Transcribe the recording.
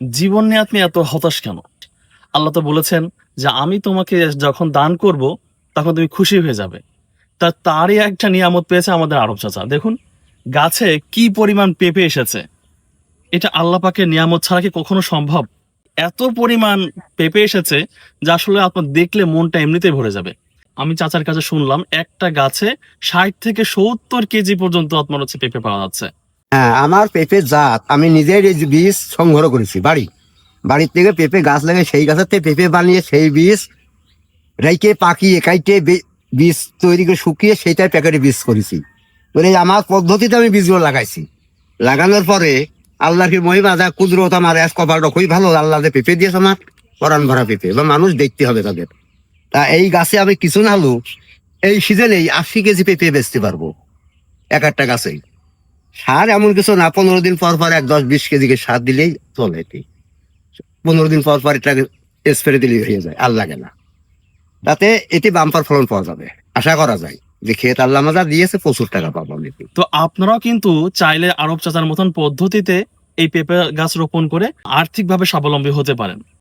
জীবন নিয়ে আপনি এত হতাশ কেন? আল্লাহ তো বলেছেন যে আমি তোমাকে যখন দান করব, তখন তুমি খুশি হয়ে যাবে। তা তারই একটা নিয়ামত পেয়েছে আমাদের আরব চাচা। দেখুন, গাছে কি পরিমাণ পেঁপে এসেছে। এটা আল্লাহ পাকের নিয়ামত ছাড়া কি কখনো সম্ভব? এত পরিমাণ পেঁপে এসেছে যা আসলে আপনার দেখলে মনটা এমনিতেই ভরে যাবে। আমি চাচার কাছে শুনলাম, একটা গাছে ষাট থেকে সত্তর কেজি পর্যন্ত আপনার হচ্ছে পেঁপে পাওয়া যাচ্ছে। হ্যাঁ আমার পেঁপে জাত, আমি নিজের এই বীজ সংগ্রহ করেছি, বাড়ি। বাড়ির থেকে পেঁপে গাছ লাগে, সেই গাছের থেকে পেঁপে বানিয়ে সেই বীজ রেখে, পাকিয়ে কাইটে বীজ তৈরি করে শুকিয়ে সেইটাই প্যাকেটে বীজ করেছি। মানে আমার পদ্ধতিতে আমি বীজগুলো লাগাইছি। লাগানোর পরে আল্লাহর কি মহিমা, যা কুদরত আমার এক কপালটা খুবই ভালো, আল্লাহ পেঁপে দিয়েছে আমার পরান ভরা পেঁপে বা মানুষ দেখতে হবে তাদের। তা এই গাছে আমি কিছু না হলেও এই সিজনেই আশি কেজি পেঁপে বেচতে পারব, এক একটা গাছেই। সার এমন কিছু না, পনেরো দিন পর পর এক দশ বিশ কেজি করে সার দিলেই চলে এটি। পনেরো দিন পর পর এটাকে স্প্রে দিলেই হয়ে যায়, আর লাগে না। তাতে এটি বাম্পার ফলন পাওয়া যাবে, আশা করা যায়। যে খেত আল্লাহ মাজা দিয়েছে, প্রচুর টাকা পাবো তো আপনারাও কিন্তু চাইলে আরব চাচার মতন পদ্ধতিতে এই পেঁপে গাছ রোপণ করে আর্থিকভাবে স্বাবলম্বী হতে পারেন।